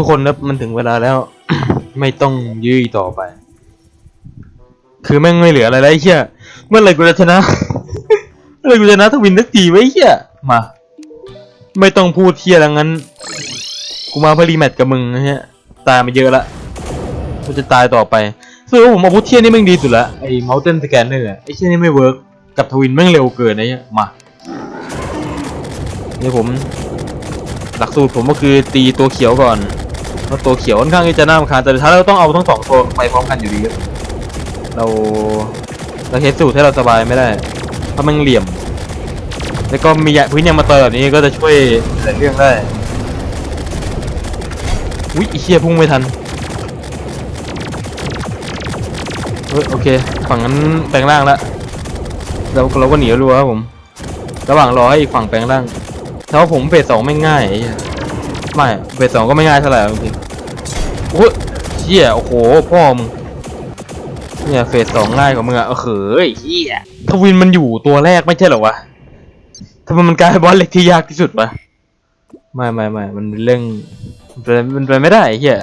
ทุกคนนะมันถึงเวลาแล้ว ไม่ต้องยื้ออีกต่อไป คือแม่งไม่เหลืออะไรแล้วไอ้เหี้ยเมื่อไหรกูจะชนะเมื่อไหรกูจะชนะทวินสักทีไว้ไอ้เหี้ยมา ไม่ต้องพูดเหี้ยแล้วงั้นกูมาเพื่อรีแมตช์กับมึงนะฮะตายมาเยอะละกูจะตายต่อไปซึ่งผมอาวุธเทียนี่แม่งดีสุดละไอ้ Mountain Scanner อะไอ้เทียนี่ไม่เวิร์กกับทวินแม่งเร็วเกินนะเนี่ยมาเนี่ยผม หลักสูตรผมก็คือตีตัวเขียวก่อน เพราะตัวเขียวค่อนข้างที่จะน่ารำคาญแต่สุดท้าเราต้องเอาทั้งสองตัวไปพร้อมกันอยู่ดีเราเราเทสสูตรให้เราสบายไม่ได้เพราะมันเหลี่ยม แล้วก็มียาพื้นยางมาเตอร์แบบนี้ก็จะช่วยหลายเรื่องได้อุ้ยอ้เชียพุ่งไม่ทันเฮ้ยโอเคฝั่งนั้นแปลงร่างแล้วเราเราก็หนีรัวครับผม ระหว่างรอให้อีกฝั่งแปลงร่างแต่ว่าผมเฟสสองไม่ง่ายไม่เฟสสองก็ไม่ง่ายเท่าไหร่จริง โอ้ยเชี่ยโอ้โหพ่อมึงเนี่ยเฟสสองง่ายกว่ามึงอะเออเฮ้ยเฮียทวินมันอยู่ตัวแรกไม่ใช่เหรอวะทำไมมันกลายเป็นบอสเล็กที่ยากที่สุดวะไม่ไม่ไม่มันเป็นเรื่องมันเป็นมันเป็นไม่ได้เฮีย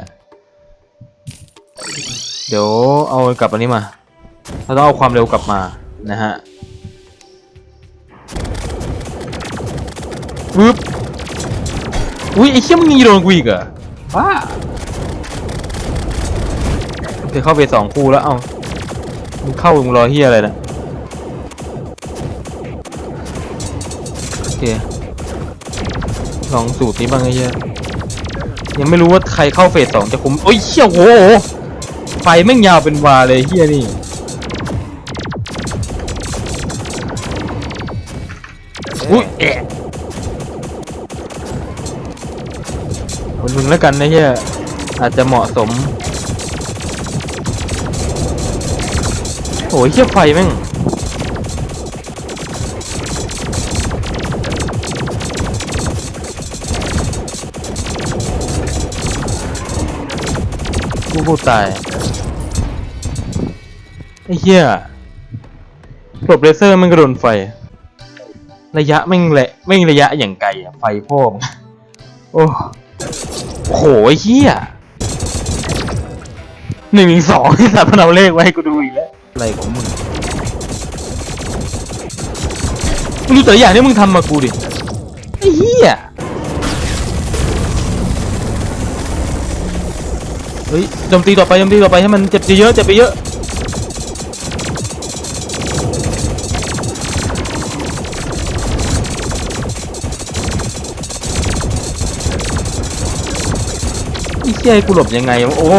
เดี๋ยวเอากลับอันนี้มาเราต้องเอาความเร็วกลับมานะฮะปึ๊บอุ้ยไอ้เชี่ยมึงยิงโดนกูอีกเหรอว้า เข้าไปสองคู่แล้วเอ้ามึงเข้ามึงรอเฮียอะไรนะโอเคลองสูตรนี้บ้างไอ้เฮียยังไม่รู้ว่าใครเข้าเฟสสองจะคุมโอ้ยเชี่ยโหไฟแม่งยาวเป็นวาเลยเฮียนี่อุ้ยแอะคนมึงแล้วกันนะเฮียอาจจะเหมาะสม อ้ยเฮียไฟแม่งกูกูตายไอ้เหี้ยหลบเลเซอร์มันกระโดนไฟ ระยะแม่งแหละแม่งระยะอย่างไกลอะไฟพ่อมงโอ้โหไอ้เฮี้ยหนึ่งสองที่สัตว์มันเอาเลขไว้กูดูอีกแล้ว อะไรของมึงมึงดูแต่ละอย่างที่มึงทำมากูดิไอ้เฮียเฮ้ยโจมตีต่อไปโจมตีต่อไปให้มันเจ็บเยอะเจ็บไปเยอะไอ้เหี้ยให้กูหลบยังไงวะโอ้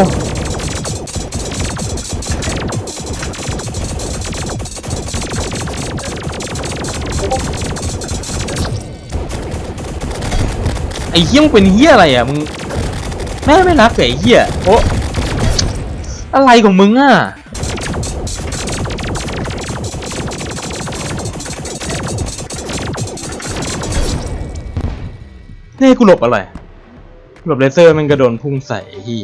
อ้เหี้ยมงเป็นเหี้ยอะไรอะมึงแม่ไม่รักเหรอไอ้เหี้ยโอ้อะไรของมึงอะนี่กูหลบอะไรหลบเลเซอร์มันกระโดนพุ่งใส่ไอ้ที่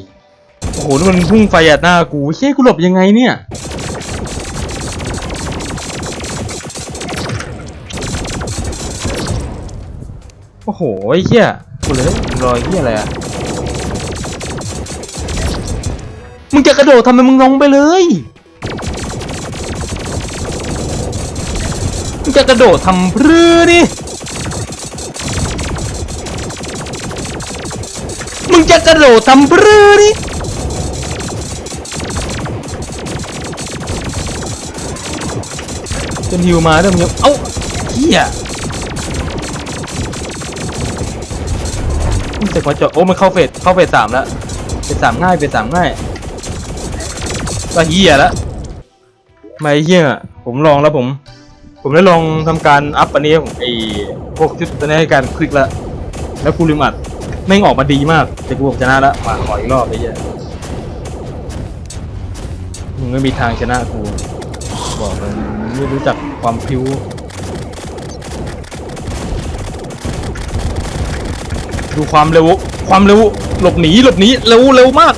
โอ้โหนี่มันพุ่งไฟอัดหน้ากูเฮ้ยกูหลบยังไงเนี่ยโอ้โหไอ้เหี้ย เลยรอไอ้เหี้ยอะไรอะมึงจะกระโดดทำไมมึงลงไปเลย มึงจะกระโดดทำเพื่อนี่ มึงจะกระโดดทำเพื่อนี่จนฮิวมาเริ่มยังเอ้าเฮีย สร็จพอจบโอ้มันเข้าเฟสเข้าเฟสสามแล้วเฟสสามง่ายเฟสสามง่ายก็เฮียแล้วไม่เฮียผมลองแล้วผม ผมได้ลองทำการอัพอันนี้ของไอ้พวกชุดตัวนี้ให้การคลิกล้วแล้วกูลืมอัดแม่งออกมาดีมากแต่กูบอกชนะแล้วมาขออีกรอบไอ้เหี้ยมึงไม่มีทางชนะกูบอกเลยมึงไม่รู้จักความพิ้ว ดูความเร็วความเร็วหลบหนีหลบหนีเร็วเร็วมาก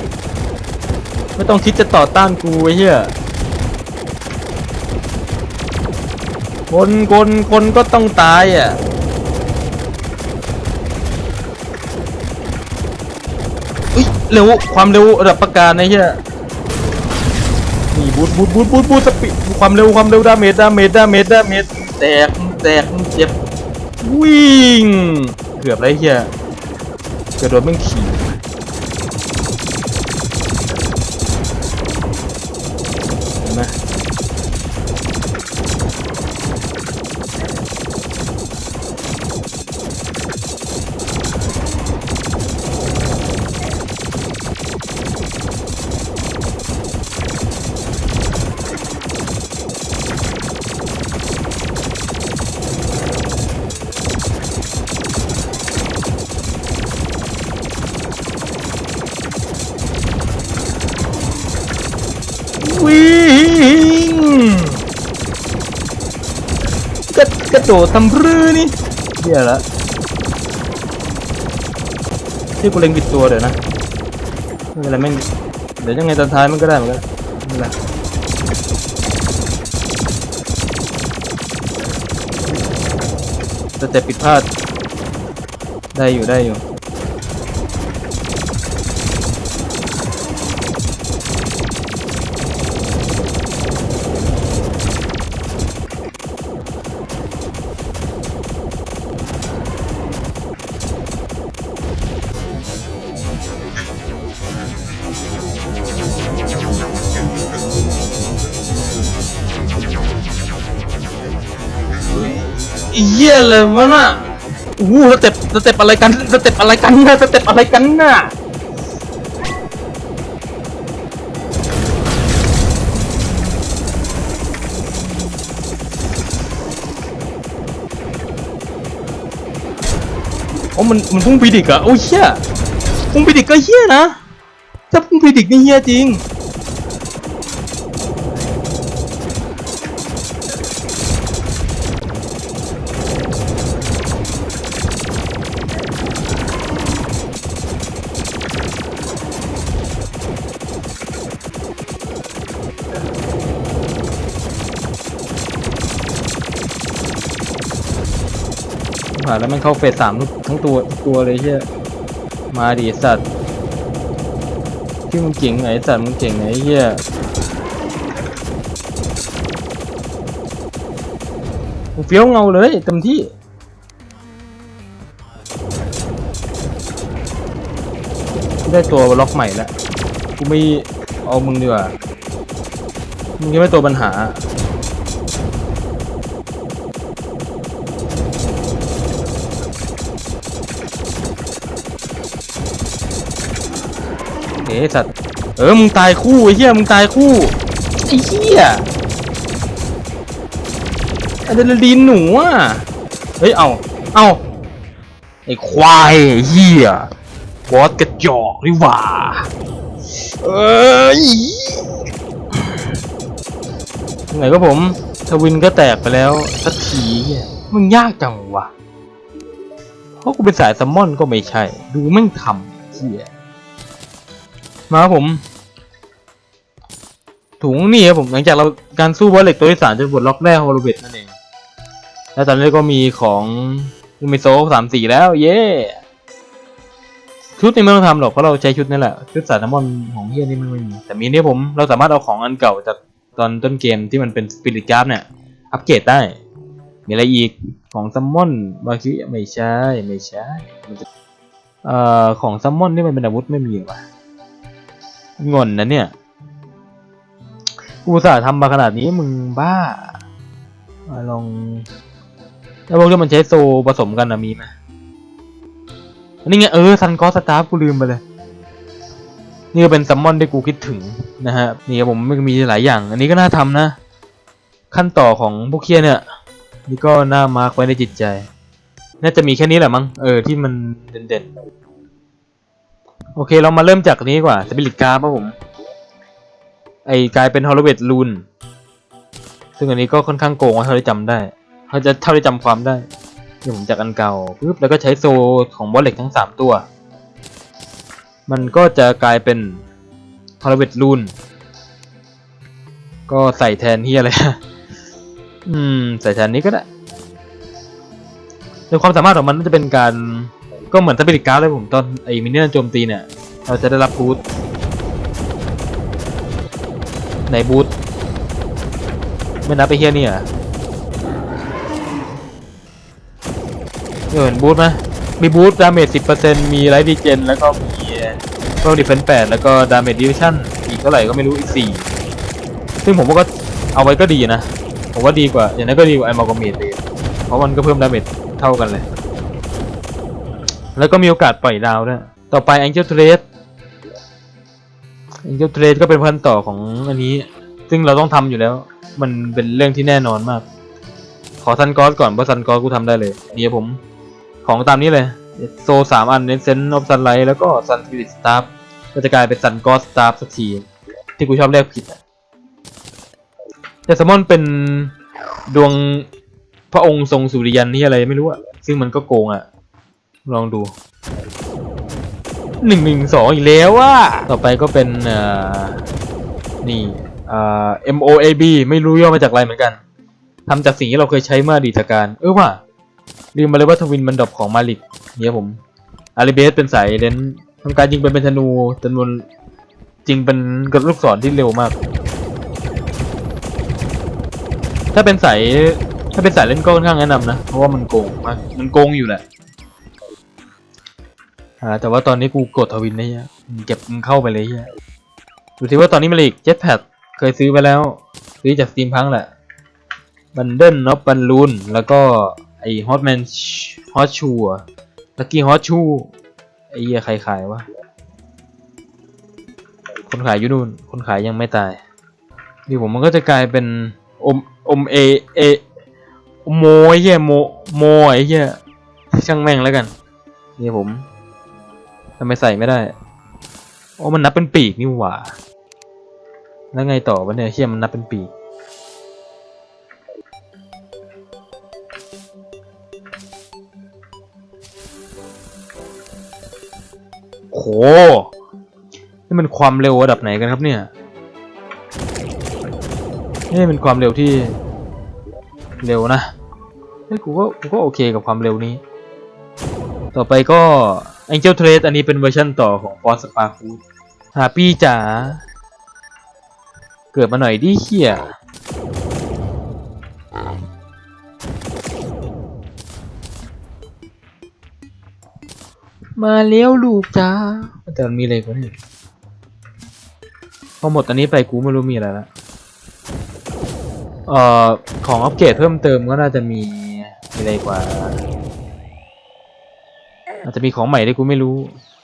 ไม่ต้องคิดจะต่อต้านกูไอ้เหี้ยคนคนคนก็ต้องตายอะอุ้ยเร็วความเร็วระดับประการไอ้เหี้ยนี่บูทบูทบูทบูทบูทสปีดความเร็วความเร็วดาเมจดาเมจดาเมจดาเมจแตกแตกเจ็บวิ่งเกือบไรเหี้ย เกื โดดทำรื้อนี่เหี้ยละที่กูเล็งผิดตัวเดี๋ยวนะไม่เป็นไรแม่งเดี๋ยวยังไงตอนท้ายมันก็ได้เหมือนกันไม่เป็นไรสเต็ปผิดพลาดได้อยู่ได้อยู่ เหี้ยเลยวะน่ะโอ้สเต็ปสเต็ปอะไรกันสเต็ปอะไรกันน่ะสเต็ปอะไรกันน่ะโอ้มันมันพุ่งพีดิกอะโอ้เหี้ยพุ่งพีดิกก็เหี้ยนะถ้าพุ่งพีดิกนี่เหี้ยจริง ผ่านแล้วมันเข้าเฟสสามทั้งตัวตัวเลยเชี่ยมาดิสัตว์ที่มึงเก่งไหนสัตว์มึงเก่งไหนเฮียมึงเฟี้ยวเงาเลยเต็มที่ได้ตัวล็อกใหม่แล้วกูไม่เอามึงดีกว่ามึงยังไม่ตัวปัญหา เอ๊ะสัตว์เออมึงตายคู่ไอ้เหี้ยมึงตายคู่ไอ้เหี้ยอะดรีนาลีนหนูอะเฮ้ยเอาเอาไอ้ควายไอ้เหี้ยบอสกระจอกนี่หว่าเอ้ยยังไงก็ผมทวินก็แตกไปแล้วสักทีมึงยากจังวะเพราะกูเป็นสายแซัมมอนก็ไม่ใช่ ดูแม่งทำเหี้ย มาครับผม ถุงนี่ครับผม หลังจากเราการสู้บอสเหล็กตัวที่สามจะบทล็อกแรกฮอลโลเวตนั่นเอง แล้วตอนนี้ก็มีของยูมิโซสามสี่แล้ว เย้ชุดนี้ไม่ต้องทำหรอกเพราะเราใช้ชุดนี่แหละ ชุดสายน้ำมันของเฮียนี่มันไม่มีแต่มีนี่ผมเราสามารถเอาของอันเก่าจากตอนต้นเกมที่มันเป็นสปิริตการ์ดเนี่ย อัปเกรดได้ มีอะไรอีกของซัมมอนบาคิไม่ใช่ ไม่ใช่เอ่อของซัมมอนนี่มันเป็นอาวุธไม่มีหรอวะ งอนนะเนี่ย กูสาทำมาขนาดนี้มึงบ้ามาลอง แล้วพวกที่มันใช้โซผสมกันนะมีไหมอันนี้ไงเออซันกอสตาร์กูลืมไปเลย นี่ก็เป็นซัมมอนที่กูคิดถึงนะฮะ นี่ผมมันมีหลายอย่าง อันนี้ก็น่าทำนะ ขั้นต่อของพวกเคียเนี่ย นี่ก็น่ามาร์กไว้ในจิตใจ น่าจะมีแค่นี้แหละมั้ง เออที่มันเด่นๆ โอเคเรามาเริ่มจากนี้กว่าสปิริตการ์ครับผม ไอกลายเป็นฮอลลเวตลูนซึ่งอันนี้ก็ค่อนข้างโกงเท่าที่จำได้เขาจะเท่าที่จำความได้เดี๋ยวผมจากอันเก่าปุ๊บแล้วก็ใช้โซของบอลเล็กทั้งสามตัว มันก็จะกลายเป็นฮอลลเวตลูนก็ใส่แทนที่อะไร อืม ใส่แทนนี้ก็ได้โดยความสามารถของมันมันจะเป็นการ ก็เหมือนสปิริตการ์ดเลยผมตอนไอ้มินเนี่ยโจมตีเนี่ย เราจะได้รับบูทไหนบูทไม่นับไปเฮียนี่เหรอะเห็นบูทไหมมีบูทดาเมจสิบเปอร์เซ็นต์มีไลท์ดีเจนแล้วก็มีเพิ่มดิเฟนแปดแล้วก็ดาเมจดิวิชั่นอีกเท่าไหร่ก็ไม่รู้อีกสี่ซึ่งผมว่าก็เอาไว้ก็ดีนะ ผมว่าดีกว่า อย่างนั้นก็ดีกว่าไอมอลกเมดเลยเพราะมันก็เพิ่มดาเมจเท่ากันเลย แล้วก็มีโอกาสปล่อยดาวด้วย ต่อไป Angel Trade Angel Trade ก็เป็นพันต่อของอันนี้ ซึ่งเราต้องทำอยู่แล้ว มันเป็นเรื่องที่แน่นอนมาก ขอซันกอสก่อนเพราะซันกอสกูทำได้เลยเดี๋ยวผมของตามนี้เลยโซสามอันเน้นเซนออฟซันไลท์แล้วก็ซันสปิริตสตาร์ก็จะกลายเป็นซันกอสสตาร์สักทีที่กูชอบเรียกผิดอะแต่แซลมอนเป็นดวงพระองค์ทรงสุริยันนี่อะไรไม่รู้อะซึ่งมันก็โกงอะ ลองดูหนึ่งหนึ่งสองอีกแล้วว่าต่อไปก็เป็นเอ่อนี่เอ่อ MOAB ไม่รู้ย่อมาจากอะไรเหมือนกันทำจากสิ่งที่เราเคยใช้เมื่ออดีตการ เออว่าลืมมาเลยว่าทวินมันดรอปของมาลิกเนี่ยผมอาริเบสเป็นสายเลนทำการยิงเป็นเป็นธนูจำนวนจริงเป็นกระลูกศรที่เร็วมาก ถ้าเป็นสายถ้าเป็นสายเล่นก็ค่อนข้างแนะนำนะ เพราะว่ามันโกงมากมันโกงอยู่แหละ อ่าแต่ว่าตอนนี้กูกดทวินได้ยังเก็บมึงเข้าไปเลยเฮียดูสิว่าตอนนี้มาลิกเจ็ตแพดเคยซื้อไปแล้ว ซื้อจากสตรีมพังแหละบันเดิลน็อปบันลูนแล้วก็ไอฮอตแมนฮอตชูอะลักกี้ฮอตชูไอเหี้ยใครขายวะคนขายอยู่นู่น คนขายยังไม่ตายนี่ผมมันก็จะกลายเป็นอมอมเอเอโมไอเหี้ยโมโมไอเหี้ยช่างแม่งแล้วกัน นี่ผม ทำไมใส่ไม่ได้โอ้มันนับเป็นปีกนี่หว่า แล้วไงต่อวะเนี่ยเฮียมันนับเป็นปีก โห นี่มันความเร็วระดับไหนกันครับเนี่ย นี่เป็นความเร็วที่เร็วนะเฮ้ยกูก็กูก็โอเคกับความเร็วนี้ ต่อไปก็ Angel Trade อันนี้เป็นเวอร์ชันต่อของ Force Sparkle หาปี้จ๋า เกิดมาหน่อยดิเฮียมาเลี้ยวลูกจ้า แต่มันมีอะไรกว่านี้พอหมดอันนี้ไปกูไม่รู้มีอะไรละเอ่อ ของอัปเกรดเพิ่มเติมก็น่าจะมีมีอะไรกว่า อาจจะมีของใหม่ที่กูไม่รู้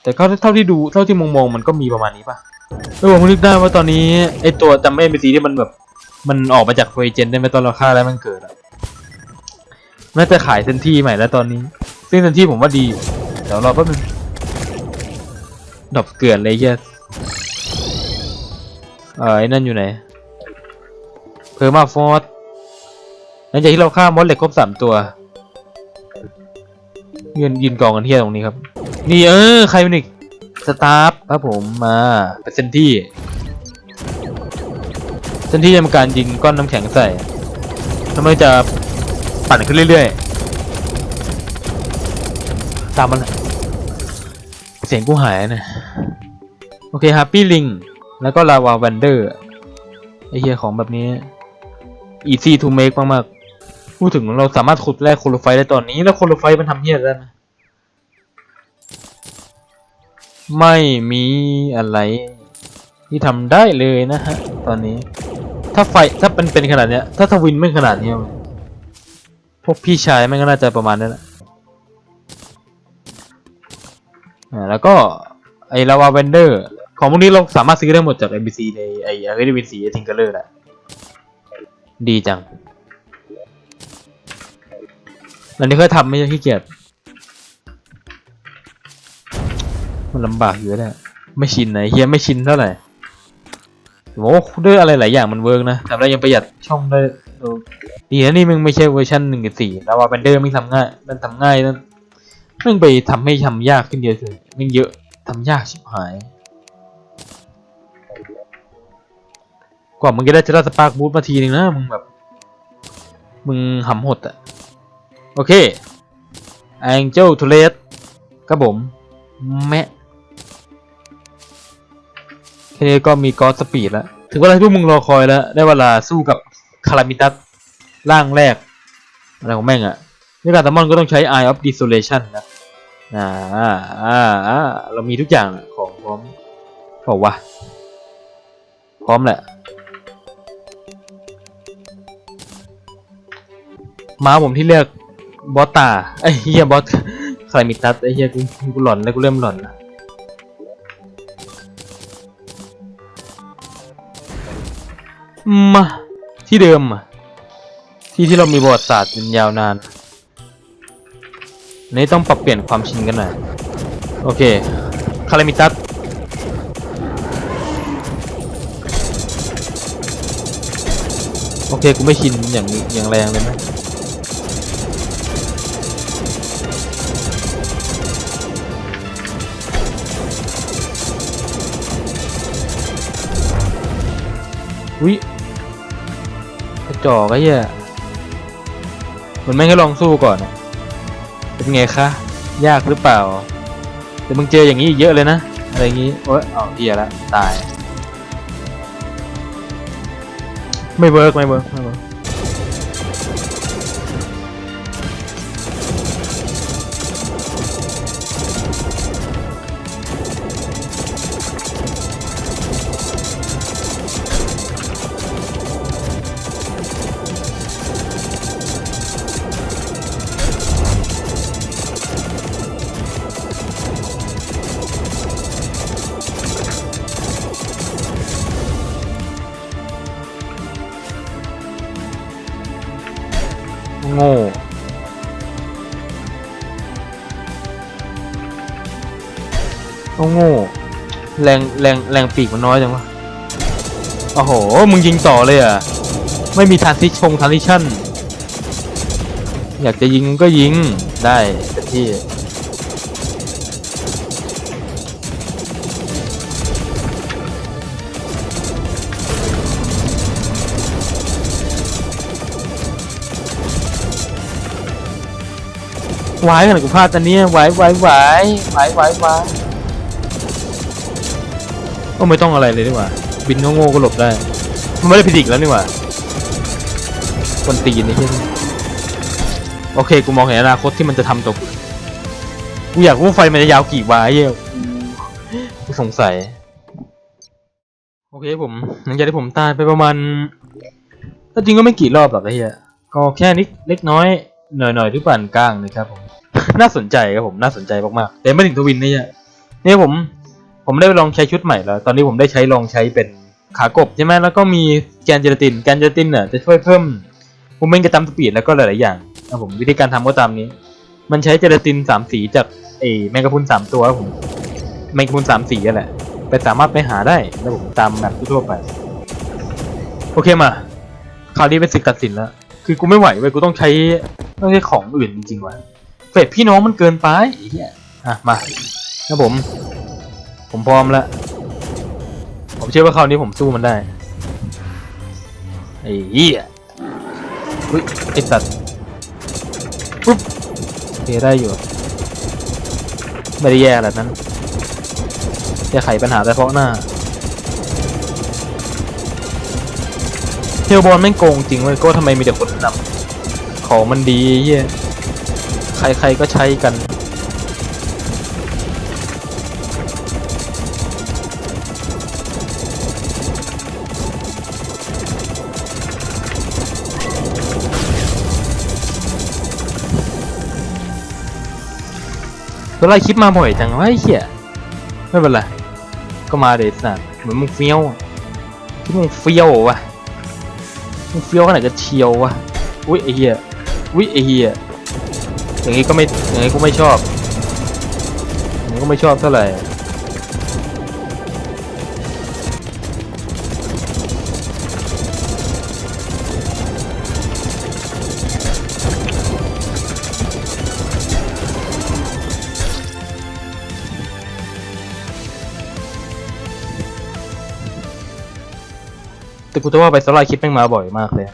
แต่เท่าเท่าที่ดูเท่าที่มองมองมันก็มีประมาณนี้ป่ะเออผมนึกได้ว่าตอนนี้ไอตัวจำไม่เป็นสีที่มันแบบ มันออกมาจากเฟเจนได้ไหมตอนเราฆ่าแล้วมันเกิดอะน่าจะขายเซนที่ใหม่แล้วตอนนี้ ซึ่งเซนที่ผมว่าดีอยู่เดี๋ยวรอแป๊บนึงดอกเกลือนเลยเหี้ยเออไอ้นั่นอยู่ไหนเพอร์มาฟอร์ดหลังจากที่เราฆ่ามอสเหล็กครบสามตัว ยืนยืนกองกันเที่ยตรงนี้ครับ นี่เออใครเป็นอีกสตาฟครับผมมาเป็นเซนที่เซนที่จะทำการยิงก้อนน้ำแข็งใส่แล้วมันจะปั่นขึ้นเรื่อยๆ ตามมันแหละเสียงกูหายนะโอเคฮ a ปปี้ลิงแล้วก็ลาวาแวนเดอร์ไอเฮียของแบบนี้ easy to make มากๆ พูดถึงเราสามารถขุดแร่โคโลไฟได้ตอนนี้แล้วโคโลไฟมันทำเฮียอะไรได้ไหมไม่มีอะไร ที่ทำได้เลยนะฮะตอนนี้ ถ้าไฟถ้าเป็นเป็นขนาดเนี้ย ถ้าทวินไม่ขนาดนี้พวกพี่ชายมันก็น่าจะประมาณนั้นแหละแล้วก็ไอลาวาเวนเดอร์ของพวกนี้เราสามารถซื้อได้หมดจาก NPC ในไออาร์เรวินสีทิงเกอร์เลอร์แหละดีจัง อันนี้เคยทำไม่ใช่ขี้เกียจมันลำบากอยู่แหละไม่ชินไหนะเฮียไม่ชินเท่าไหร่โอ้ด้วยอะไรหลายอย่างมันเวิร์กนะทำได้ยังประหยัดช่องได้ดีนะนี่มึงไม่ใช่เวอร์ชันหนึ่งกับสี่แล้วว่าเบนเดอร์มึงทำง่ายมันทำง่ายนั่นมึงไปทำให้ทำยากขึ้นเยอะเลยมึงเยอะทำยากชิบหาย กว่ามึงจะได้เจอสปาร์กบูทมาทีนึงนะมึงแบบ มึงหำหดอะ โอเค Angel to r e d ครับผม แมะค่นี้ก็มีกอสสปีดแล้ว ถึงเวลาที่พวกมึงรอคอยแล้ว ได้เวลาสู้กับคารามิตัสร่างแรก อะไรของแม่งอะนี่การตามอนก็ต้องใช้ Eye of Desolation นะอ่าอ่าอ่าเรามีทุกอย่างอะของพร้อมบอกว่าพร้อมแหละ ม้าผมที่เรียก บอสตาไอ้เฮียบอสคารมิตัสไอ้เฮียกูกูหลอนแล้วกูเริ่มหลอนล้วมาที่เดิมอะที่ที่เรามีประวัติศาสตร์เป็นยาวนานนนี้ต้องปรับเปลี่ยนความชินกันหน่อยโอเคคารามิตัสโอเคกูไม่ชินอย่างอย่างแรงเลยไหม วิกระจอกไอ้เหี้ยมันไม่ให้ลองสู้ก่อนอะเป็นไงคะ ยากหรือเปล่า แต่มึงเจออย่างนี้อีกเยอะเลยนะ อะไรอย่างนี้โอ๊ยเอาเหี้ยละ ตาย ไม่เวิร์กไม่เวิร์กไม่เวิร์ก รงแรงแรงปีกมันน้อยจังวะโอ้โห มึงยิงต่อเลยอะ ไม่มีทานซิชงทานซิชั่น อยากจะยิงก็ยิงได้เต็มที่วายกันกูพลาดตอนนี้วายวายวายวายวายวาย ก็ไม่ต้องอะไรเลยดีกว่า บินโง่ๆก็หลบได้ มันไม่ได้พิดิกแล้วนี่หว่าคนตีนนี่ใช่ไหมโอเค กูมองเห็นอนาคตที่มันจะทำตกกูอยากรู้ไฟมันจะยาวกี่วาเหี้ยกูสงสัย โอเคผมหลังจากที่ผมตายไปประมาณถ้าจริงก็ไม่กี่รอบหรอกไอ้เหี้ยก็แค่นิดเล็กน้อยหน่อยๆที่ปานกลางนะครับผม น่าสนใจครับผมน่าสนใจมากๆแต่ไม่ถึงทวินนี่เนี่ยเนี่ยผม ผมได้ลองใช้ชุดใหม่แล้ว ตอนนี้ผมได้ใช้ลองใช้เป็นขากบใช่ไหมแล้วก็มีแกนเจลาตินแกนเจลาตินเนี่ยจะช่วยเพิ่มมูเมนต์กระตามสปีดแล้วก็หลายๆอย่างนะผมวิธีการทำก็ตามนี้ มันใช้เจลาตินสามสีจากเอแมงกะพุนสามตัวผมแมงกะพุนสามสีนั่นแหละไปสามารถไปหาได้นะผมตามแบบทั่วไป โอเคมาคราวนี้เป็นศึกตัดสินแล้ว คือกูไม่ไหวเว้ยกูต้องใช้ต้องใช้ของอื่นจริงๆว่ะเฟดพี่น้องมันเกินไปอ้เหี้ยอะมาครับผม ผมพร้อมแล้ว ผมเชื่อว่าคราวนี้ผมสู้มันได้ ไอ้เหี้ยอุ้ยไอ้สัตว์ปุ๊บเคได้อยู่ ไม่ได้แย่แบบนั้นแก้ไขปัญหาแต่เพราะหน้าเทลบอลแม่โกงจริงเว้ยก็ทำไมมีแต่คนนำของมันดีเฮียใครๆก็ใช้กัน ตัวไล่คลิปมาบ่อยจังวะไอ้เหี้ยไม่เป็นไรก็มาเดสัตว์เหมือนมึงเฟี้ยวคิดมึงเฟี้ยววะมึงเฟี้ยวขนาดจะเชียววะอุ้ยไอ้เหี้ยอุ้ยไอ้เหี้ยอย่างนี้ก็ไม่อย่างนี้ก็ไม่ชอบอย่างนี้ก็ไม่ชอบเท่าไหร่ กูจะว่าไปสไลด์คลิปแม่งมาบ่อยมากเลย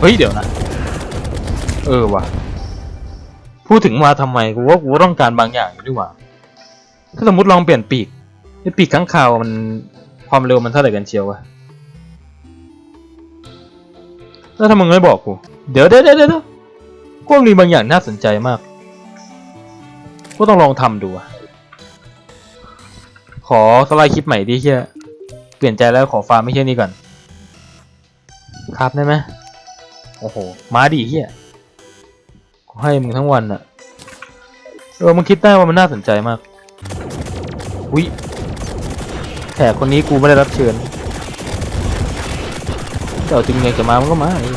เฮ้ยเดี๋ยวนะ เออว่ะ พูดถึงมาทำไมกูว่ากูต้องการบางอย่างอยู่ดีกว่า ถ้าสมมติลองเปลี่ยนปีกไอ้ปีกข้างคาวมันความเร็วมันเท่าไหร่กันเชียววะแล้วทำไมมึงไม่บอกกู เดี๋ยวเดี๋ยวเดี๋ยวเดี๋ยวกูว่ามีบางอย่างน่าสนใจมากกูต้องลองทำดูอะขอสไลด์คลิปใหม่ดิเฮียเปลี่ยนใจแล้วขอฟาร์มไม่ใช่นี่ก่อน ครับได้ไหมโอ้โห มาดิเฮียกูให้มึงทั้งวันอะเออมึงคิดได้ว่ามันน่าสนใจมาก อุ้ยแขกคนนี้กูไม่ได้รับเชิญเจ้าจริงไงจะมามันก็มาไอ้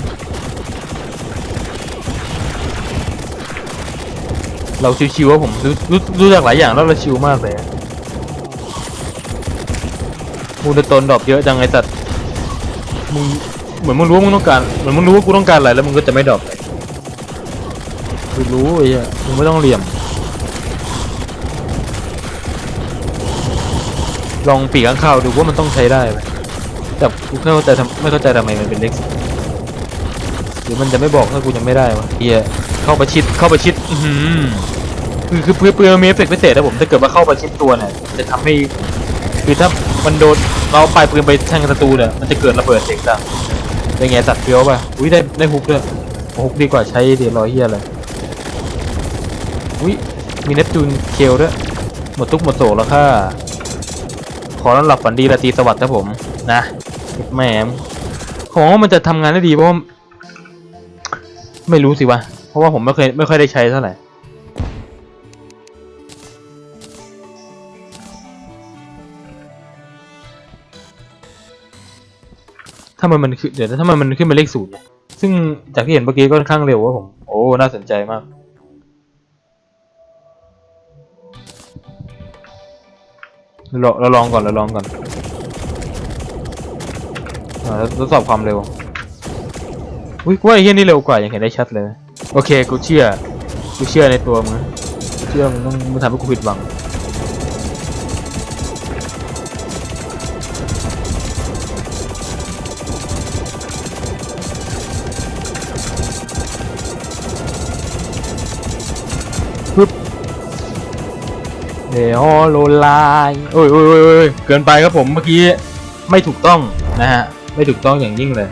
เราชิวๆว่าผมรู้รู้รู้จากหลายอย่างแล้วเราชิวมากเลยอะมูลตนดรอปเยอะจังไอ้สัตว์มึง เหมือนมึงรู้ว่ามึงต้องการเหมือนมึงรู้ว่ากูต้องการอะไรแล้วมึงก็จะไม่ดรอปเลยรู้ไอ้เหี้ยมึงไม่ต้องเหลี่ยม ลองปีกข้างข่าวดูว่ามันต้องใช้ได้ไหมแต่กูไม่เข้าใจทำไม่เข้าใจทำไมมันเป็นเลขสิบหรือมันจะไม่บอกถ้ากูยังไม่ได้วะเฮียเข้าประชิดเข้าประชิดอือหือคือคือเพื่อเพื่อมีเอฟเฟกพิเศษนะผมถ้าเกิดว่าเข้าประชิดตัวเนี่ยจะทำให้คือถ้ามันโดนเราเอาปลายปืนไปแทงศัตรูเนี่ยมันจะเกิดระเบิดเสียงดัง เป็นไงสัตว์เฟี้ยวป่ะ อุ้ยได้ได้ฮุกด้วยฮุกดีกว่าใช้เดียร้อยเฮียเลยอุ้ยมีเนปจูนเคลด้วย หมดทุกหมดโศกแล้วค่ะ ขอต้อนรับฝันดีราตรีสวัสดิ์ครับผมนะแหมผมว่ามันจะทำงานได้ดีเพราะว่าไม่รู้สิวะ เพราะว่าผมไม่เคยไม่ค่อยได้ใช้เท่าไหร่ ถ้ามันมันคือเดี๋ยวถ้ามันมันขึ้นเป็นเลขศูนย์ซึ่งจากที่เห็นเมื่อกี้ก็ค่อนข้างเร็วว่าผม โอ้ น่าสนใจมาก เราเราลองก่อน เราลองก่อนอ่าทดสอบความเร็ว อุ้ยว่าไอ้เหี้ยนี่เร็วกว่ายังเห็นได้ชัดเลย โอเค กูเชื่อ กูเชื่อในตัวมึงเชื่อมึงต้องมึงทำให้กูผิดหวัง เดฮอโลไลโอ้ยโอ้ยโอ้ยโอ้ยเกินไปครับผมเมื่อกี้ไม่ถูกต้องนะฮะ ไม่ถูกต้องอย่างยิ่งเลย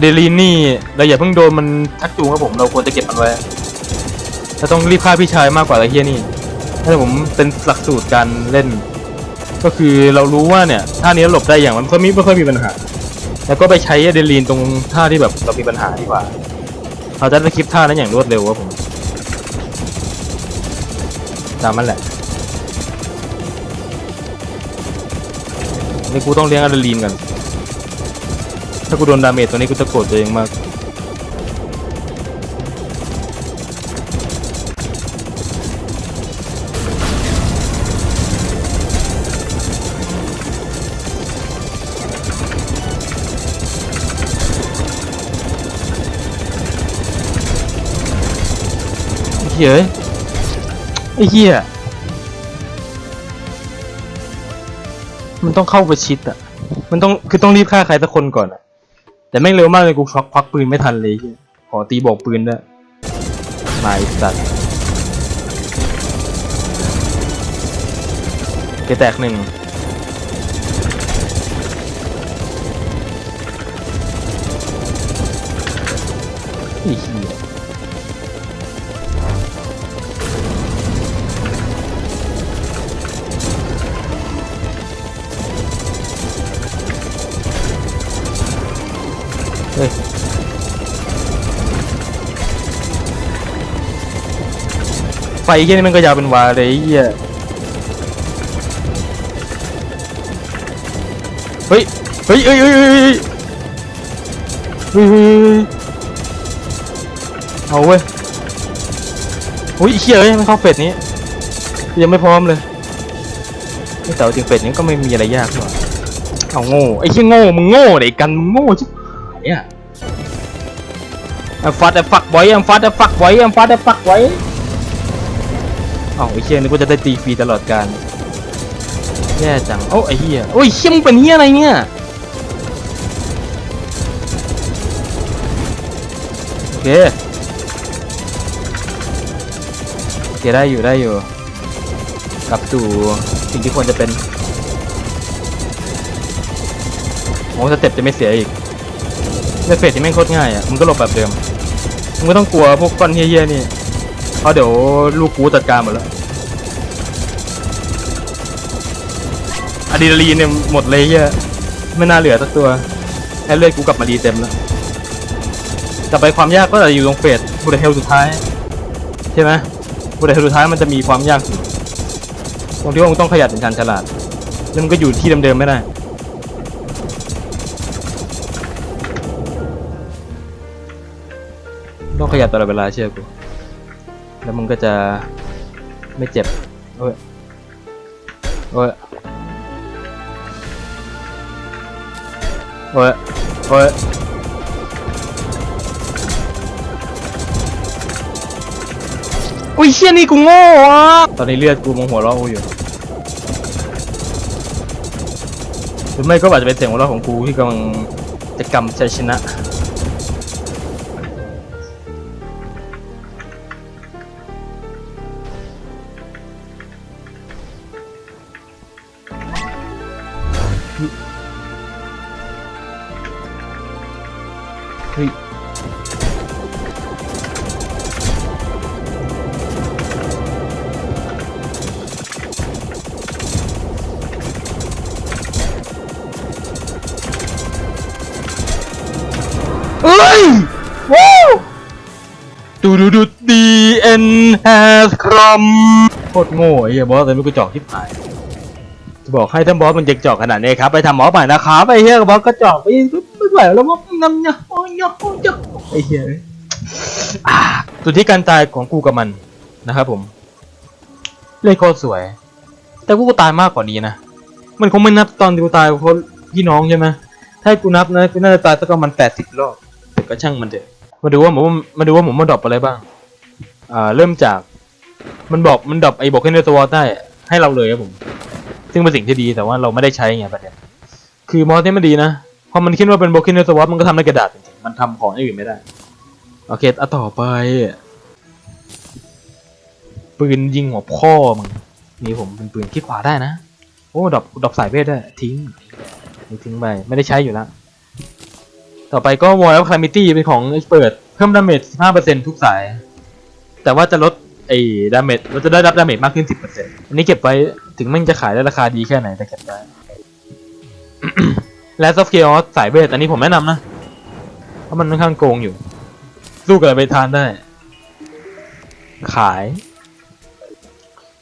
เดลีนี่เราอย่าเพิ่งโดนมันชักจูงครับผมเราควรจะเก็บมันไว้เราต้องรีบฆ่าพี่ชายมากกว่าไอ้เฮียนี่ถ้าผมเป็นหลักสูตรการเล่น ก็คือเรารู้ว่าเนี่ยท่านี้หลบได้อย่างมันก็ไม่ไม่ค่อยมีปัญหา แล้วก็ไปใช้เดลีนตรงท่าที่แบบเรามีปัญหาดีกว่า เราจะได้คลิปท่านั้นอย่างรวดเร็วครับผม ตามมันแหละนี่กูต้องเลี้ยงอะดรีนาลีนกันถ้ากูโดนดาเมจตัวนี้กูจะโกรธตัวเองมากเหี้ย อ้ยไอ้เหี้ย มันต้องเข้าไปชิดอะ มันต้องคือต้องรีบฆ่าใครสักคนก่อนอะ แต่แม่งเร็วมากเลยกูช็อกควักปืนไม่ทันเลยเหี้ยขอตีบอกปืนด้วยมาไอ้สัตว์เกแตกหนึ่งไอ้เหี้ย เฮี้ยนี่มันก็ยาวเป็นวาเลยเฮี้ยเฮ้ย เฮ้ยเฮ้ยเฮ้ยเฮ้ยเฮ้ยเฮ้ยเอาเว้ยอุ้ยเฮี้ยเฮ้ยมันเข้าเฟสนี้ ยังไม่พร้อมเลยแต่จริงเฟสนี้ก็ไม่มีอะไรยากหรอกเอาโง่ ไอ้เฮี้ยโง่ มึงโง่เด็กกัน มึงโง่ชิบหายอะ I'm fat, I'm fuck boy, I'm fat, I'm fuck boy, I'm fat, I'm fuck boy. อาไอ้เชี่ยนึกว่าจะได้ตีฟรีตลอดการแย่จังโอ้ไอ้เหี้ยโอ้ยเชี่ยมึงเป็นเหี้ยอะไรเนี่ยโอเคโอเคได้อยู่ได้อยู่กลับสู่สิ่งที่ควรจะเป็นโอ้สเต็ปจะไม่เสียอีกในเฟสที่แม่งโคตรง่ายอะมึงก็หลบแบบเดิมมึงไม่ต้องกลัวพวกก้อนเฮี้ยๆนี่ เพราะเดี๋ยวลูกกูจัดการหมดแล้วอะดรีนาลีนเนี่ยหมดเลยเฮียไม่น่าเหลือสักตัวแค่เลือดกูกลับมาดีเต็มแล้วต่อไปความยากก็อาจะอยู่ตรงเฟสบูเดเฮลสุดท้าย ใช่ไหมบูเดเฮลสุดท้ายมันจะมีความยากตรงที่ว่ามึงต้องขยันเป็นการฉลาดแล้วมันก็อยู่ที่เดิมๆไม่ได้ต้องขยันตลอดเวลาเชื่อกู แล้วมึงก็จะไม่เจ็บโอ้ยโอ้ยโอ้ยโอ้ยอุ้ยเชี่ยนี่กูโง่อะตอนนี้เลือดกูมองหัวเราะกูอยู่หรือไม่ก็อาจจะเป็นเสียงหัวเราะของกูที่กำลังจะกำชัยชนะ ดูดูดูดีเอ็นแฮสครอมโคตรโง่ไอ้เหี้ยบอสแต่ไม่กูจอกที่ผายจะบอกให้ท่านบอสมันเจ็กจอกขนาดนี้ครับไปทำหมอใหม่นะครับไอ้เหี้ยบอสก็จอกไปไม่ไหวแล้วว่าน้ำเนี่ยโอ้ยเนี่ยโอ้ยเนี่ยไอ้เหี้ยสุดที่การตายของกูกับมันนะครับผมเลขโคตรสวย แต่กูก็ตายมากกว่านี้นะมันคงไม่นับตอนที่กูตายเพราะพี่น้องใช่ไหมถ้ากูนับนะกูน่าจะตายสักประมาณแปดสิบรอบแต่ก็ช่างมันเถอะ มาดูว่าผมมาดูว่าผมมาดรอปอะไรบ้าง อ่า เริ่มจาก มันบอกมันดรอปไอ้บอกให้ในตัวได้ให้เราเลยครับผม ซึ่งเป็นสิ่งที่ดีแต่ว่าเราไม่ได้ใช้ไงประเด็นคือมอสเนี่ยมันดีนะพอมันคิดว่าเป็นโบกินเนอร์สวอตมันก็ทำในกระดาษจริงๆมันทำของอื่นไม่ได้ โอเคเอาต่อไป ปืนยิงหัวพ่อมึงนี่ผมเป็นปืนที่ขวาได้นะ โอ้ดรอปดรอปสายเวทได้ ทิ้ง ทิ้งไป ไม่ได้ใช้อยู่แล้ว ต่อไปก็ Wall of Calamity เป็นของ Expert เพิ่มดาเมจ15%ทุกสาย แต่ว่าจะลดไอ้ดาเมจเราจะได้รับดาเมจมากขึ้น 10%อันนี้เก็บไว้ถึงแม่งจะขายได้ราคาดีแค่ไหนแต่เก็บได้และ Soft Chaos สายเวทอันนี้ผมแนะนำนะ เพราะมันค่อนข้างโกงอยู่ สู้กับอะไปทานได้ ขาย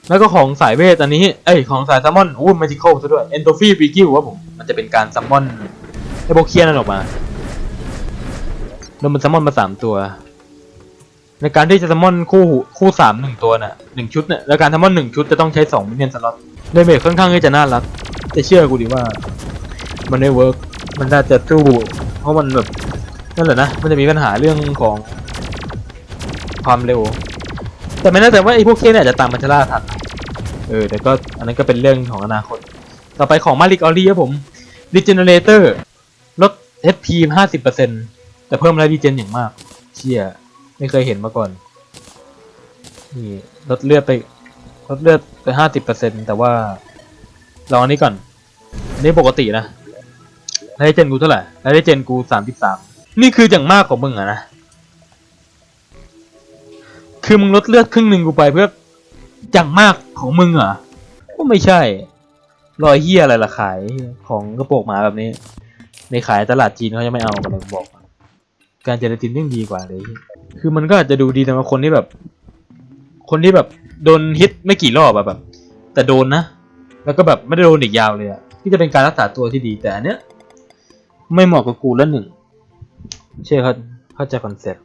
แล้วก็ของสายเวทอันนี้ เอ้ย ของสายซัมมอนโอ้มาจิคอลซะด้วย e n t r o p h y b e g i l ว่าผม มันจะเป็นการซัมมอนไอโบเคียนั่นออกมา แล้วมันซัมมอนมาสามตัว ในการที่จะซัมมอนคู่คู่สามหนึ่งตัวน่ะหนึ่งชุดเนี่ยแล้วการซัมมอนหนึ่งชุดจะต้องใช้สองมิเนียนสล็อตเดเมจค่อนข้างที่จะน่ารักแต่เชื่อกูดิว่า มันไม่เวิร์กมันน่าจะสู้เพราะมันแบบนั่นแหละนะมันจะมีปัญหาเรื่องของความเร็ว แต่ไม่แน่ใจว่าไอ้พวกเคนเนี่ยจะตามมันชล่าทันเออแต่ก็อันนั้นก็เป็นเรื่องของอนาคต ต่อไปของมาริกออรี่ครับผม Regenerator ลด HP 50% แต่เพิ่มไรดีเจนอย่างมาก เชี่ยไม่เคยเห็นมาก่อน นี่ลดเลือดไปลดเลือดไปห้าสิบเปอร์เซ็นแต่ว่าลองอันนี้ก่อน อันนี้ปกตินะแล้วได้เจนกูเท่าไหร่แล้วได้เจนกูสามสิบสามนี่คืออย่างมากของมึงอะนะ คือมึงลดเลือดครึ่งหนึ่งกูไปเพื่ออย่างมากของมึงเหรอก็ไม่ใช่ รอยเฮียอะไรล่ะขายของกระโปรงหมาแบบนี้ ในขายตลาดจีนเขาจะไม่เอากันเลยบอก การเจลาตินยิ่งดีกว่าเลย คือมันก็อาจจะดูดีสำหรับคนที่แบบ คนที่แบบโดนฮิตไม่กี่รอบอะแบบ แต่โดนนะ แล้วก็แบบไม่ได้โดนอีกยาวเลยอะที่จะเป็นการรักษาตัวที่ดีแต่อันเนี้ย ไม่เหมาะกับกูแล้วหนึ่ง เชื่อเขาเข้าใจคอนเซ็ปต์